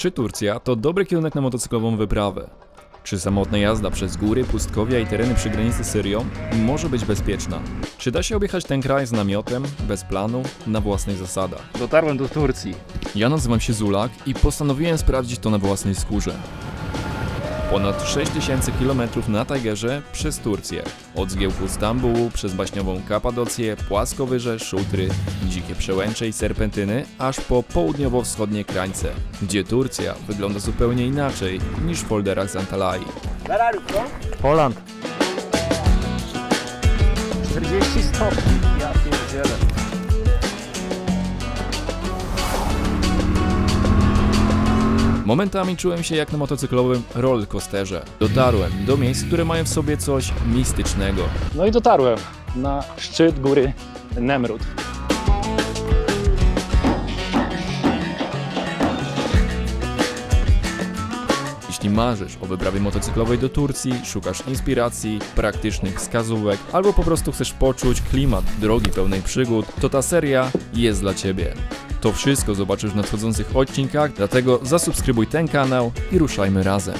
Czy Turcja to dobry kierunek na motocyklową wyprawę? Czy samotna jazda przez góry, pustkowia i tereny przy granicy z Syrią może być bezpieczna? Czy da się objechać ten kraj z namiotem, bez planu, na własnych zasadach? Dotarłem do Turcji. Ja nazywam się Zulak i postanowiłem sprawdzić to na własnej skórze. Ponad 6000 km na Tigerze przez Turcję. Od zgiełku Stambułu, przez baśniową Kapadocję, płaskowyże, szutry, dzikie przełęcze i serpentyny, aż po południowo-wschodnie krańce, gdzie Turcja wygląda zupełnie inaczej niż w folderach z Antalai. Poland. 40 stopni. Ja pierdzielę. Momentami czułem się jak na motocyklowym rollercoasterze. Dotarłem do miejsc, które mają w sobie coś mistycznego. No i dotarłem na szczyt góry Nemrut. Jeśli marzysz o wyprawie motocyklowej do Turcji, szukasz inspiracji, praktycznych wskazówek, albo po prostu chcesz poczuć klimat drogi pełnej przygód, to ta seria jest dla Ciebie. To wszystko zobaczysz w nadchodzących odcinkach, dlatego zasubskrybuj ten kanał i ruszajmy razem.